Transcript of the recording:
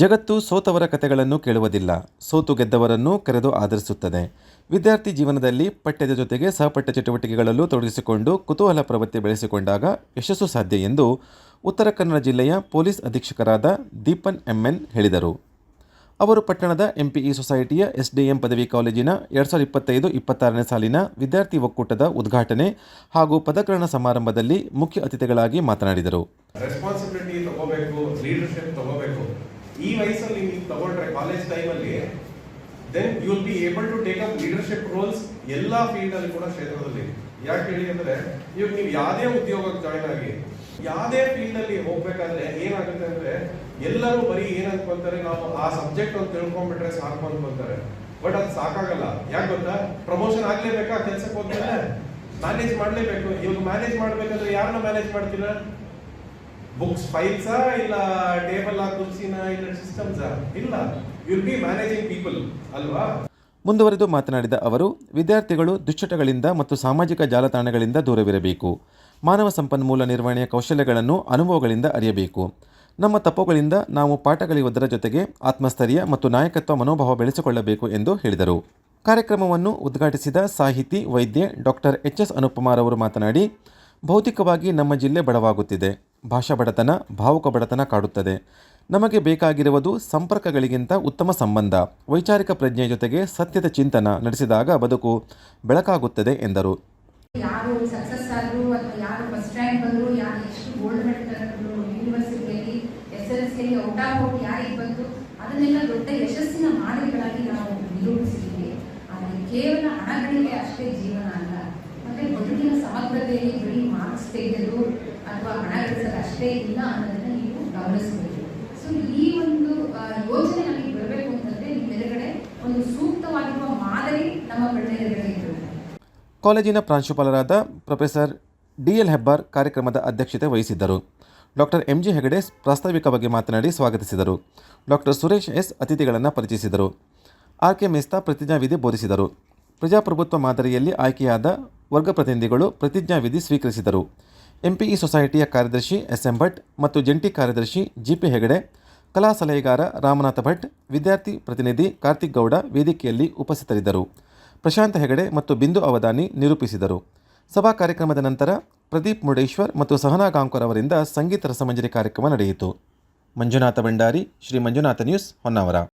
ಜಗತ್ತು ಸೋತವರ ಕಥೆಗಳನ್ನು ಕೇಳುವುದಿಲ್ಲ. ಸೋತು ಗೆದ್ದವರನ್ನು ಕರೆದು ಆಧರಿಸುತ್ತದೆ. ವಿದ್ಯಾರ್ಥಿ ಜೀವನದಲ್ಲಿ ಪಠ್ಯದ ಜೊತೆಗೆ ಸಹಪಠ್ಯ ಚಟುವಟಿಕೆಗಳಲ್ಲೂ ತೊಡಗಿಸಿಕೊಂಡು ಕುತೂಹಲ ಪ್ರವೃತ್ತಿ ಬೆಳೆಸಿಕೊಂಡಾಗ ಯಶಸ್ಸು ಸಾಧ್ಯ ಎಂದು ಉತ್ತರ ಕನ್ನಡ ಜಿಲ್ಲೆಯ ಪೊಲೀಸ್ ಅಧೀಕ್ಷಕರಾದ ದೀಪನ್ ಎಂಎನ್ ಹೇಳಿದರು. ಅವರು ಪಟ್ಟಣದ ಎಂಪಿಇ ಸೊಸೈಟಿಯ ಎಸ್ಡಿಎಂ ಪದವಿ ಕಾಲೇಜಿನ ಎರಡು ಸಾವಿರದ ಇಪ್ಪತ್ತೈದು ಇಪ್ಪತ್ತಾರನೇ ಸಾಲಿನ ವಿದ್ಯಾರ್ಥಿ ಒಕ್ಕೂಟದ ಉದ್ಘಾಟನೆ ಹಾಗೂ ಪದಗ್ರಹಣ ಸಮಾರಂಭದಲ್ಲಿ ಮುಖ್ಯ ಅತಿಥಿಗಳಾಗಿ ಮಾತನಾಡಿದರು. ಈ ವಯಸ್ಸಲ್ಲಿ ನೀವು ತಗೊಂಡ್ರೆ ಕಾಲೇಜ್ ಟೈಮಲ್ಲಿ then you will be able to take up leadership roles ಎಲ್ಲ ಫೀಲ್ಡ್ ಅಲ್ಲಿ ಕೂಡ ಕ್ಷೇತ್ರದಲ್ಲಿ. ಯಾಕೆ ಹೇಳಿ ಅಂದ್ರೆ, ಇವಾಗ ನೀವು ಯಾವುದೇ ಉದ್ಯೋಗಕ್ಕೆ ಜಾಯ್ನ್ ಆಗಿ, ಯಾವುದೇ ಫೀಲ್ಡ್ ಅಲ್ಲಿ ಹೋಗ್ಬೇಕಾದ್ರೆ ಏನಾಗುತ್ತೆ ಅಂದ್ರೆ, ಎಲ್ಲರೂ ಬರೀ ಏನ್ ನಾವು ಆ ಸಬ್ಜೆಕ್ಟ್ ಒಂದು ತಿಳ್ಕೊಂಡ್ಬಿಟ್ರೆ ಸಾಕು ಅನ್ಕೊಂತಾರೆ ಬಟ್ ಅದು ಸಾಕಾಗಲ್ಲ. ಯಾಕೆ ಗೊತ್ತಾ? ಪ್ರಮೋಷನ್ ಆಗ್ಲೇಬೇಕಾ? ಕೆಲ್ಸಕ್ಕೆ ಹೋದ್ಮೇಲೆ? ಮ್ಯಾನೇಜ್ ಮಾಡ್ಲೇಬೇಕು. ಇವಾಗ ಮ್ಯಾನೇಜ್ ಮಾಡ್ಬೇಕಂದ್ರೆ ಯಾರನ್ನ ಮ್ಯಾನೇಜ್ ಮಾಡ್ತೀರಾ? ಬುಕ್ಸ್ ಫೈಲ್ಸಾ ಇಲ್ಲ ಟೇಬಲ್ ಕುರ್ಸಿನ ಇಲ್ಲ ಸಿಸ್ಟಮ್ಸಾ ಇಲ್ಲ. ವಿಲ್ ಬಿ ಮ್ಯಾನೇಜಿಂಗ್ ಪೀಪಲ್ ಅಲ್ವಾ? ಮುಂದುವರೆದು ಮಾತನಾಡಿದ ಅವರು, ವಿದ್ಯಾರ್ಥಿಗಳು ದುಶ್ಚಟಗಳಿಂದ ಮತ್ತು ಸಾಮಾಜಿಕ ಜಾಲತಾಣಗಳಿಂದ ದೂರವಿರಬೇಕು. ಮಾನವ ಸಂಪನ್ಮೂಲ ನಿರ್ವಹಣೆಯ ಕೌಶಲ್ಯಗಳನ್ನು ಅನುಭವಗಳಿಂದ ಅರಿಯಬೇಕು. ನಮ್ಮ ತಪ್ಪುಗಳಿಂದ ನಾವು ಪಾಠ ಕಲಿಯುವುದರ ಜೊತೆಗೆ ಆತ್ಮಸ್ಥೈರ್ಯ ಮತ್ತು ನಾಯಕತ್ವ ಮನೋಭಾವ ಬೆಳೆಸಿಕೊಳ್ಳಬೇಕು ಎಂದು ಹೇಳಿದರು. ಕಾರ್ಯಕ್ರಮವನ್ನು ಉದ್ಘಾಟಿಸಿದ ಸಾಹಿತಿ ವೈದ್ಯ ಡಾಕ್ಟರ್ ಎಚ್ ಎಸ್ ಅನುಪಮಾರವರು ಮಾತನಾಡಿ, ಭೌತಿಕವಾಗಿ ನಮ್ಮ ಜಿಲ್ಲೆ ಬಡವಾಗುತ್ತಿದೆ. ಭಾಷಾ ಬಡತನ, ಭಾವುಕ ಬಡತನ ಕಾಡುತ್ತದೆ. ನಮಗೆ ಬೇಕಾಗಿರುವುದು ಸಂಪರ್ಕಗಳಿಗಿಂತ ಉತ್ತಮ ಸಂಬಂಧ. ವೈಚಾರಿಕ ಪ್ರಜ್ಞೆಯ ಜೊತೆಗೆ ಸತ್ಯದ ಚಿಂತನ ನಡೆಸಿದಾಗ ಬದುಕು ಬೆಳಕಾಗುತ್ತದೆ ಎಂದರು. ಅಷ್ಟೇ ಜೀವನ ಅಲ್ಲ. ಮತ್ತೆ ಬದುಕಿನ ಸಮಗ್ರತೆಯಲ್ಲಿ ಬರೀ ಮಾರ್ಕ್ಸ್ ತೆಗೆದು ಅಥವಾ ಹಣ ಗಳಿಸಲು ಅಷ್ಟೇ ಇಲ್ಲ ಅನ್ನೋದನ್ನ ನೀವು ಗಮನಿಸಬೇಕು ಸೊ ಈ ಒಂದು ಯೋಜನೆ ನಮಗೆ ಬರಬೇಕು ಅಂತಂದ್ರೆ ನಿಮ್ಮೆದುರುಗಡೆ ಒಂದು ಸೂಕ್ತವಾಗಿರುವ ಮಾದರಿ ನಮ್ಮ ಬೆಳೆಯಲ್ಲಿ ಕಾಲೇಜಿನ ಪ್ರಾಂಶುಪಾಲರಾದ ಪ್ರೊಫೆಸರ್ ಡಿ ಎಲ್ ಹೆಬ್ಬಾರ್ ಕಾರ್ಯಕ್ರಮದ ಅಧ್ಯಕ್ಷತೆ ವಹಿಸಿದ್ದರು. ಡಾಕ್ಟರ್ ಎಂ ಜಿ ಹೆಗಡೆ ಪ್ರಾಸ್ತಾವಿಕವಾಗಿ ಮಾತನಾಡಿ ಸ್ವಾಗತಿಸಿದರು. ಡಾಕ್ಟರ್ ಸುರೇಶ್ ಎಸ್ ಅತಿಥಿಗಳನ್ನು ಪರಿಚಯಿಸಿದರು. ಆರ್ ಕೆ ಮೆಸ್ತಾ ಪ್ರತಿಜ್ಞಾವಿಧಿ ಬೋಧಿಸಿದರು. ಪ್ರಜಾಪ್ರಭುತ್ವ ಮಾದರಿಯಲ್ಲಿ ಆಯ್ಕೆಯಾದ ವರ್ಗ ಪ್ರತಿನಿಧಿಗಳು ಪ್ರತಿಜ್ಞಾವಿಧಿ ಸ್ವೀಕರಿಸಿದರು. ಎಂಪಿಇ ಸೊಸೈಟಿಯ ಕಾರ್ಯದರ್ಶಿ ಎಸ್ ಎಂ ಭಟ್ ಮತ್ತು ಜಂಟಿ ಕಾರ್ಯದರ್ಶಿ ಜಿಪಿ ಹೆಗಡೆ, ಕಲಾ ಸಲಹೆಗಾರ ರಾಮನಾಥ ಭಟ್, ವಿದ್ಯಾರ್ಥಿ ಪ್ರತಿನಿಧಿ ಕಾರ್ತಿಕ್ ಗೌಡ ವೇದಿಕೆಯಲ್ಲಿ ಉಪಸ್ಥಿತರಿದ್ದರು. ಪ್ರಶಾಂತ್ ಹೆಗಡೆ ಮತ್ತು ಬಿಂದು ಅವಧಾನಿ ನಿರೂಪಿಸಿದರು. ಸಭಾ ಕಾರ್ಯಕ್ರಮದ ನಂತರ ಪ್ರದೀಪ್ ಮುರುಡೇಶ್ವರ್ ಮತ್ತು ಸಹನಾ ಗಾಂಕರ್ ಅವರಿಂದ ಸಂಗೀತ ರಸಮಂಜರಿ ಕಾರ್ಯಕ್ರಮ ನಡೆಯಿತು. ಮಂಜುನಾಥ ಭಂಡಾರಿ, ಶ್ರೀ ಮಂಜುನಾಥ ನ್ಯೂಸ್ ಹೊನ್ನಾವರ.